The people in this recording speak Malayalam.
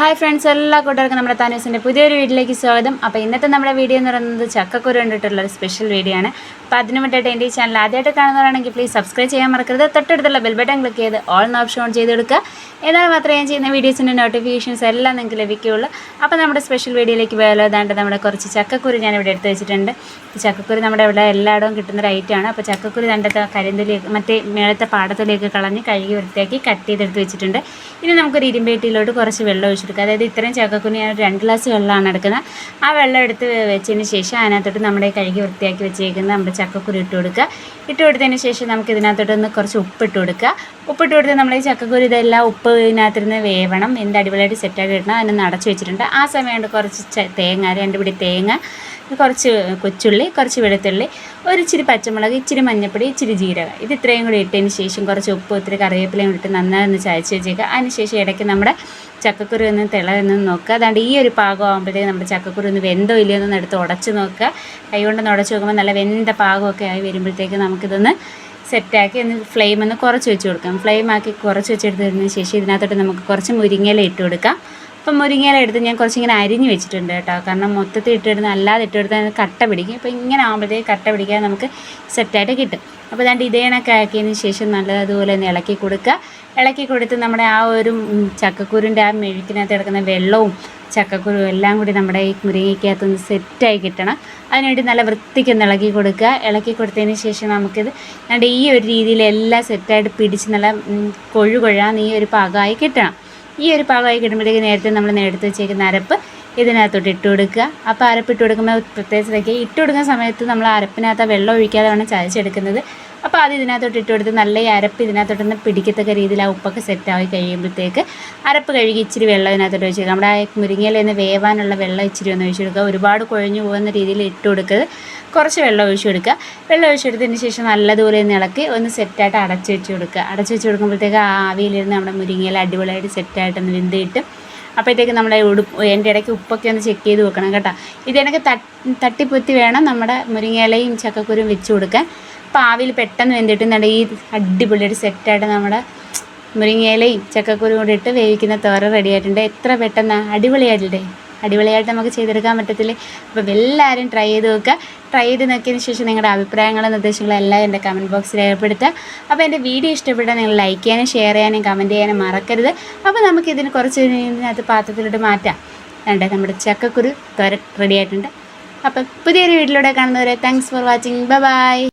ഹായ് ഫ്രണ്ട്സ് എല്ലാ കൂട്ടുകാർക്കും നമ്മുടെ താനൂസിന്റെ പുതിയൊരു വീട്ടിലേക്ക് സ്വാഗതം. അപ്പോൾ ഇന്നത്തെ നമ്മുടെ വീഡിയോ എന്ന് പറയുന്നത് ചക്കക്കുരു കണ്ടിട്ടുള്ള ഒരു സ്പെഷ്യൽ വീഡിയോ ആണ്. അപ്പോൾ അതിന് വേണ്ടിയിട്ട് എന്റെ ഈ ചാനൽ ആദ്യമായിട്ട് കാണുന്നവരാണെങ്കിൽ പ്ലീസ് സബ്സ്ക്രൈബ് ചെയ്യാൻ മറക്കരുത്. തൊട്ടടുത്തുള്ള ബെൽ ബട്ടൺ ക്ലിക്ക് ചെയ്ത് ഓൾ എന്ന ഓപ്ഷൻ ഓൺ ചെയ്ത് കൊടുക്കുക. എന്നാൽ മാത്രമേ ഞാൻ ചെയ്യുന്ന വീഡിയോസിന്റെ നോട്ടിഫിക്കേഷൻസ് എല്ലാം നിങ്ങൾക്ക് ലഭിക്കുകയുള്ളൂ. അപ്പോൾ നമ്മുടെ സ്പെഷ്യൽ വീഡിയോയിലേക്ക് പോയാലോ നമ്മുടെ കുറച്ച് ചക്കക്കുരു ഞാൻ ഇവിടെ എടുത്ത് വെച്ചിട്ടുണ്ട്. ചക്കക്കുരു നമ്മുടെ ഇവിടെ എല്ലായിടവും കിട്ടുന്ന ഒരു ഐറ്റമാണ് അപ്പോൾ ചക്കക്കുരു രണ്ടത്തെ കരിന്തലിയൊക്കെ മറ്റേ മേളത്തെ പാടത്തിലേക്ക് കളഞ്ഞ് കഴുകി വൃത്തിയാക്കി കട്ട് ചെയ്തെടുത്ത് വെച്ചിട്ടുണ്ട്. ഇനി നമുക്കൊരു ഇരുമ്പേട്ടിയിലോട്ട് കുറച്ച് വെള്ളം ഒഴിച്ചെടുക്കുക അതായത് ഇത്രയും ചക്കക്കുനി ഞാൻ രണ്ട് ഗ്ലാസ് വെള്ളമാണ് എടുക്കുന്നത്. ആ വെള്ളം എടുത്ത് വെച്ചതിന് ശേഷം അതിനകത്തോട്ട് നമ്മുടെ കഴുകി വൃത്തിയാക്കി വെച്ചേക്കുന്ന നമ്മുടെ ചക്കക്കുരു ഇട്ട് കൊടുക്കുക. ഇട്ട് കൊടുത്തതിന് ശേഷം നമുക്ക് ഇതിനകത്തോട്ട് ഒന്ന് കുറച്ച് ഉപ്പിട്ട് കൊടുക്കുക. ഉപ്പിട്ട് കൊടുത്ത് നമ്മൾ ഈ ചക്കക്കുരു ഇതെല്ലാം ഉപ്പ് ഇതിനകത്തിരുന്ന് വേവണം. എന്ത് അടിപൊളിയായിട്ട് സെറ്റാക്കി ഇടണം. അതിനൊന്ന് അടച്ചു വെച്ചിട്ടുണ്ട്. ആ സമയം കൊണ്ട് കുറച്ച് തേങ്ങ രണ്ട് പിടി തേങ്ങ കുറച്ച് കൊച്ചുള്ളി കുറച്ച് വെളുത്തുള്ളി ഒരു ഇച്ചിരി പച്ചമുളക് ഇച്ചിരി മഞ്ഞപ്പൊടി ഇച്ചിരി ജീരകം. ഇത് ഇത്രയും കൂടി ഇട്ടതിന് ശേഷം കുറച്ച് ഉപ്പ് ഒത്തിരി കറിവേപ്പിലയും ഇട്ട് നന്നായി ഒന്ന് ചായച്ച് വെച്ചേക്കുക. അതിന് ശേഷം ഇടയ്ക്ക് നമ്മുടെ ചക്കക്കുരു ഒന്ന് തിള നോക്കുക. അതാണ്ട് ഈ ഒരു പാകം ആകുമ്പോഴത്തേക്ക് നമ്മുടെ ചക്കക്കുരു ഒന്ന് വെന്തോ ഇല്ലയോ എന്നൊന്ന് എടുത്ത് ഉടച്ച് നോക്കുക. കൈ കൊണ്ടൊന്ന് ഉടച്ച് നോക്കുമ്പോൾ നല്ല വെന്ത പാകമൊക്കെ ആയി വരുമ്പോഴത്തേക്ക് നമുക്കിതൊന്ന് സെറ്റാക്കി ഒന്ന് ഫ്ലെയിം ഒന്ന് കുറച്ച് വെച്ച് കൊടുക്കാം. ഫ്ലെയിം ആക്കി കുറച്ച് വെച്ചെടുത്തതിന് ശേഷം ഇതിനകത്തോട്ട് നമുക്ക് കുറച്ച് മുരിങ്ങയില ഇട്ട് കൊടുക്കാം. അപ്പം മുരിങ്ങയില എടുത്ത് ഞാൻ കുറച്ചിങ്ങനെ അരിഞ്ഞ് വെച്ചിട്ടുണ്ട് കേട്ടോ. കാരണം മൊത്തത്തിൽ ഇട്ടിടുന്ന അല്ലാതെ ഇട്ടെടുത്താൽ കട്ട പിടിക്കും. അപ്പോൾ ഇങ്ങനെ ആകുമ്പോഴത്തേക്ക് കട്ട പിടിക്കാതെ നമുക്ക് സെറ്റായിട്ട് കിട്ടും. അപ്പോൾ ദാണ്ട് ഇതേ കണക്ക് ആക്കിയതിന് ശേഷം നല്ലതുപോലെ ഒന്ന് ഇളക്കി കൊടുക്കുക. ഇളക്കി കൊടുത്ത് നമ്മുടെ ആ ഒരു ചക്കക്കുരുന്റെ ആ മെഴുക്കിനകത്ത് കിടക്കുന്ന വെള്ളവും ചക്കക്കുരു എല്ലാം കൂടി നമ്മുടെ ഈ മുരിങ്ങയ്ക്കകത്തൊന്ന് സെറ്റായി കിട്ടണം. അതിനുവേണ്ടി നല്ല വൃത്തിക്ക് ഒന്ന് ഇളക്കി കൊടുക്കുക. ഇളക്കി കൊടുത്തതിന് ശേഷം നമുക്കിത് നമ്മുടെ ഈ ഒരു രീതിയിൽ എല്ലാം സെറ്റായിട്ട് പിടിച്ച് നല്ല കൊഴുകൊഴാന്ന് കൊഴു കൊഴാന്ന് ഈ ഒരു പാകമായി കിട്ടണം. ഈ ഒരു പാകമായി കിട്ടുമ്പോഴത്തേക്ക് നേരത്തെ നമ്മൾ എടുത്ത് വെച്ചേക്കുന്ന അരപ്പ് ഇതിനകത്തോട്ട് ഇട്ട് കൊടുക്കുക. അപ്പോൾ അരപ്പ് ഇട്ട് കൊടുക്കുമ്പോൾ പ്രത്യേകിച്ച് ശ്രദ്ധിക്കുക ഇട്ട് കൊടുക്കുന്ന സമയത്ത് നമ്മൾ അരപ്പിനകത്ത് വെള്ളം ഒഴിക്കാതെ വേണം ചതച്ചെടുക്കുന്നത്. അപ്പോൾ അത് ഇതിനകത്തോട്ട് ഇട്ട് കൊടുത്ത് നല്ല ഈ അരപ്പ് ഇതിനകത്തോട്ടൊന്ന് പിടിക്കത്തക്ക രീതിയിൽ ആ ഉപ്പൊക്കെ സെറ്റായി കഴിയുമ്പോഴത്തേക്ക് അരപ്പ് കഴുകി ഇച്ചിരി വെള്ളം ഇതിനകത്തോട്ട് ഒഴിച്ച് കൊടുക്കുക. നമ്മുടെ ആ മുരിങ്ങയിൽ നിന്ന് വേവാനുള്ള വെള്ളം ഇച്ചിരി ഒന്ന് ഒഴിച്ച് കൊടുക്കുക. ഒരുപാട് കുഴഞ്ഞു പോകുന്ന രീതിയിൽ ഇട്ട് കൊടുക്കരുത്. കുറച്ച് വെള്ളം ഒഴിച്ച് കൊടുക്കുക. വെള്ളം ഒഴിച്ചെടുത്തതിന് ശേഷം നല്ലതുപോലെ ഒന്ന് ഇളക്കി ഒന്ന് സെറ്റായിട്ട് അടച്ചു വെച്ച് കൊടുക്കുക. അടച്ചു വെച്ച് കൊടുക്കുമ്പോഴത്തേക്ക് ആ ആവിയിലിരുന്ന് നമ്മുടെ മുരിങ്ങയിൽ അടിപൊളിയായിട്ട് സെറ്റായിട്ടൊന്ന് വെന്ത് കിട്ടും. അപ്പോഴത്തേക്ക് നമ്മുടെ ഉടുപ്പ് എന്റെ ഇടയ്ക്ക് ഉപ്പൊക്കെ ഒന്ന് ചെക്ക് ചെയ്ത് വെക്കണം കേട്ടോ. ഇതിനൊക്കെ തട്ടി തട്ടിപ്പൊത്തി വേണം നമ്മുടെ മുരിങ്ങയിലയും ചക്കക്കുരും വെച്ച് കൊടുക്കാൻ. അപ്പോൾ ആവിയിൽ പെട്ടെന്ന് വെന്തിട്ടുണ്ടെങ്കിൽ ഈ അടിപൊളിയായിട്ട് സെറ്റായിട്ട് നമ്മുടെ മുരിങ്ങയിലയും ചക്കക്കുരും കൂടി ഇട്ട് വേവിക്കുന്ന തോര റെഡിയായിട്ടുണ്ട് എത്ര പെട്ടെന്ന്? അടിപൊളിയായിട്ടില്ലേ? അടിപൊളിയായിട്ട് നമുക്ക് ചെയ്തെടുക്കാൻ പറ്റത്തില്ലേ? അപ്പം എല്ലാവരും ട്രൈ ചെയ്ത് നോക്കുക. ട്രൈ ചെയ്ത് നോക്കിയതിന് ശേഷം നിങ്ങളുടെ അഭിപ്രായങ്ങളും നിർദ്ദേശങ്ങളും എല്ലാം എന്റെ കമന്റ് ബോക്സിൽ രേഖപ്പെടുത്തുക. അപ്പോൾ എന്റെ വീഡിയോ ഇഷ്ടപ്പെട്ടാൽ നിങ്ങൾ ലൈക്ക് ചെയ്യാനും ഷെയർ ചെയ്യാനും കമന്റ് ചെയ്യാനും മറക്കരുത്. അപ്പോൾ നമുക്ക് ഇതിന് കുറച്ച് ഇതിനകത്ത് പാത്രത്തിലോട്ട് മാറ്റാം. വേണ്ട നമ്മുടെ ചക്കക്കുരു തോര റെഡി ആയിട്ടുണ്ട്. അപ്പം പുതിയൊരു വീട്ടിലൂടെ കാണുന്നവരെ താങ്ക്സ് ഫോർ വാച്ചിങ് ബൈ